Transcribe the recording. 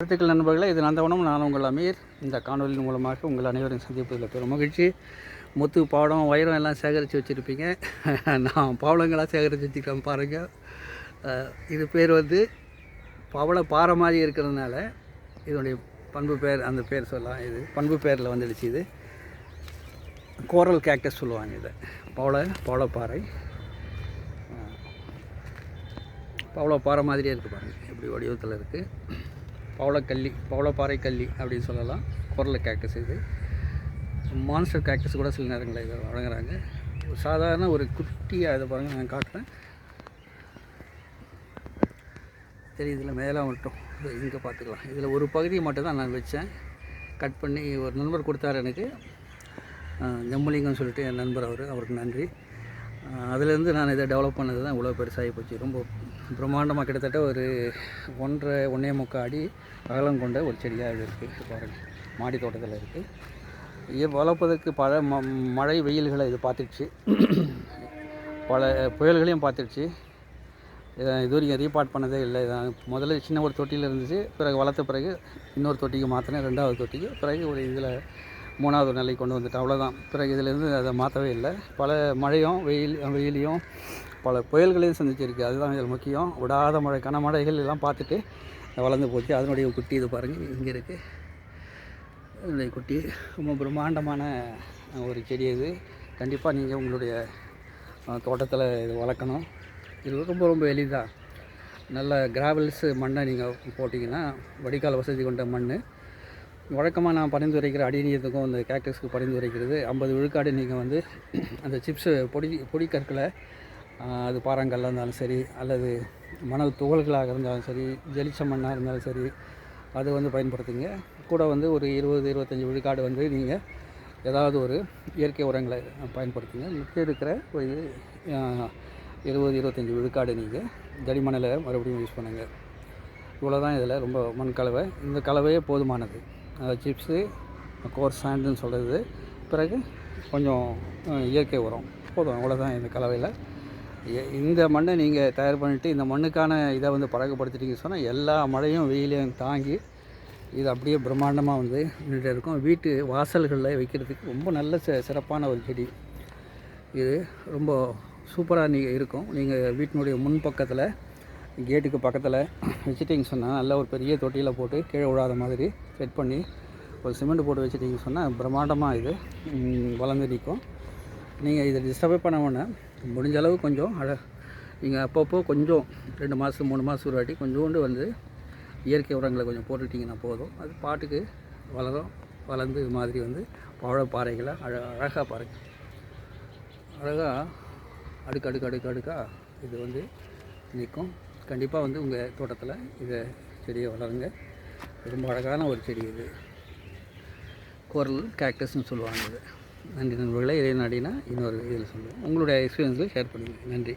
கருத்துக்கள் நண்பர்களே இது நந்தவனம் நான் உங்கள் அமீர். இந்த காணொலியின் மூலமாக உங்கள் அனைவரையும் சந்திப்பதில் பெரும் மகிழ்ச்சி. முத்து பாடம் வைரம் எல்லாம் சேகரித்து வச்சுருப்பீங்க. நான் பவளங்களாக சேகரித்து வச்சுக்கிறேன் பாருங்கள் இது பேர் வந்து பவள பாறை மாதிரி இருக்கிறதுனால இதனுடைய பண்பு பேர் அந்த பேர் சொல்லலாம் இது. பண்பு பேரில் வந்துடுச்சு இது. கோரல் கேக்டஸ் சொல்லுவாங்க இதை. பவள பவளப்பாறை பவளப்பாறை மாதிரியே இருக்குது பாருங்கள் இப்படி வடிவத்தில் இருக்குது பவளக்கல்லி பவளப்பாறை கல்லி அப்படின்னு சொல்லலாம். குரல கேக்டஸ் இது. மான்ஸ்டர் கேக்டஸ் கூட சில நேரங்களில் இதை வழங்குறாங்க. ஒரு சாதாரண ஒரு குட்டியாக இதை பாருங்கள் நான் காட்டுறேன். சரி இதில் மேலே மட்டும். இங்கே பார்த்துக்கலாம். இதில் ஒரு பகுதியை மட்டும் தான் நான் வச்சேன். கட் பண்ணி ஒரு நண்பர் கொடுத்தாரு எனக்கு. அஹ், ஜம்புலிங்கம்னு சொல்லிட்டு என் நண்பர் அவர். அவருக்கு நன்றி. அதுலேருந்து நான் இதை டெவலப் பண்ணது தான் இவ்வளோ பெருசாகி போச்சு. ரொம்ப பிரம்மாண்டமாக கிட்டத்தட்ட ஒரு ஒன்றரை ஒன்றே முக்கால் அடி அகலம் கொண்ட ஒரு செடியாக இது இருக்குது பாருங்கள் மாடி தோட்டத்தில் இருக்குது இது வளர்ப்பதற்கு பல ம மழை வெயில்களை இது பார்த்துடுச்சு. பல புயல்களையும் பார்த்துடுச்சு. இதை இது வரைக்கும் ரீபார்ட் பண்ணதே இல்லை. இதான் முதல்ல சின்ன ஒரு தொட்டியில் இருந்துச்சு. பிறகு வளர்த்த பிறகு இன்னொரு தொட்டிக்கு மாற்றினேன் ரெண்டாவது தொட்டிக்கு பிறகு ஒரு இதில் மூணாவது நிலை கொண்டு வந்துட்டேன். அவ்வளோதான் பிறகு இதிலேருந்து அதை மாற்றவே இல்லை. பல மழையும் வெயில் வெயிலையும் பல புயல்களையும் சந்திச்சிருக்கு. அதுதான் இதில் முக்கியம். விடாத மழை கனமழைகள் எல்லாம் பார்த்துட்டு வளர்ந்து போச்சு. அதனுடைய குட்டி இது பாருங்கள் இங்கே இருக்குது இதனுடைய குட்டி. ரொம்ப பிரம்மாண்டமான ஒரு செடி இது. கண்டிப்பாக நீங்கள் உங்களுடைய தோட்டத்தில் இது வளர்க்கணும். இது ரொம்ப ரொம்ப எளிதாக நல்ல கிராவல்ஸு மண்ணை நீங்கள் போட்டிங்கன்னா வடிகால் வசதி கொண்ட மண் வழக்கமாக நான் பரிந்துரைக்கிற அடிநீரத்துக்கும் அந்த கேக்டஸ்க்கு பரிந்துரைக்கிறது. ஐம்பது விழுக்காடு நீங்கள் வந்து அந்த சிப்ஸு பொடி பொடிக்கற்களை அது பாறாங்கல்லாக இருந்தாலும் சரி அல்லது மணல் துகள்களாக இருந்தாலும் சரி ஜெலிச்ச மண்ணாக இருந்தாலும் சரி அது வந்து பயன்படுத்துங்க. கூட வந்து ஒரு இருபது இருபத்தஞ்சி விழுக்காடு வந்து நீங்கள் ஏதாவது ஒரு இயற்கை உரங்களை பயன்படுத்துங்க. மிச்சம் இருக்கிற ஒரு இருபது இருபத்தஞ்சி விழுக்காடு நீங்கள் தடிமணலை மறுபடியும் யூஸ் பண்ணுங்கள் இவ்வளோ தான் இதில் ரொம்ப மண் கலவை இந்த கலவையே போதுமானது. சிப்ஸு கோர் சாண்டுன்னு சொல்கிறது பிறகு கொஞ்சம் இயற்கை உரம். போதும் அவ்வளோதான் இந்த கலவையில். இந்த மண்ணை நீங்கள் தயார் பண்ணிவிட்டு இந்த மண்ணுக்கான இதை வந்து பழக்கப்படுத்திட்டீங்கன்னு சொன்னால் எல்லா மழையும் வெயிலையும் தாங்கி இது அப்படியே பிரம்மாண்டமாக வந்து நின்றுட்டு இருக்கும். வீட்டு வாசல்களில் வைக்கிறதுக்கு ரொம்ப நல்ல ச சிறப்பான ஒரு செடி. இது ரொம்ப சூப்பராக நீங்கள் இருக்கும். நீங்கள் வீட்டினுடைய முன்பக்கத்தில் கேட்டுக்கு பக்கத்தில் வச்சுட்டிங்க சொன்னால் நல்ல ஒரு பெரிய தொட்டியில் போட்டு கீழே விழாத மாதிரி செட் பண்ணி ஒரு சிமெண்ட் போட்டு வச்சுட்டிங்க சொன்னால் பிரம்மாண்டமாக இது வளர்ந்து நிற்கும் நீங்கள் இதை டிஸ்டர்பே பண்ண வேணாம் முடிஞ்ச அளவு கொஞ்சம் அழ நீங்கள் அப்பப்போ கொஞ்சம் ரெண்டு மாதம் மூணு மாதம் ஒரு வாட்டி கொஞ்சோண்டு வந்து இயற்கை உரங்களை கொஞ்சம் போட்டுட்டிங்கன்னா போதும். அது பாட்டுக்கு வளரும் வளர்ந்து இது மாதிரி வந்து பவழப்பாறைகளை அழ அழகாக பாருங்கள் அழகாக அடுக்கு அடுக்கு அடுக்கு அடுக்காக இது வந்து நிற்கும் கண்டிப்பாக வந்து உங்கள் தோட்டத்தில் இதை செடியை வளருங்க. ரொம்ப அழகான ஒரு செடி இது. குரல் கேக்டஸ்னு சொல்லுவாங்க இது. நன்றி நண்பர்களே. இதே நாடினா இன்னொரு இதில் சொல்லுவோம். உங்களுடைய எக்ஸ்பீரியன்ஸில் ஷேர் பண்ணுங்கள் நன்றி.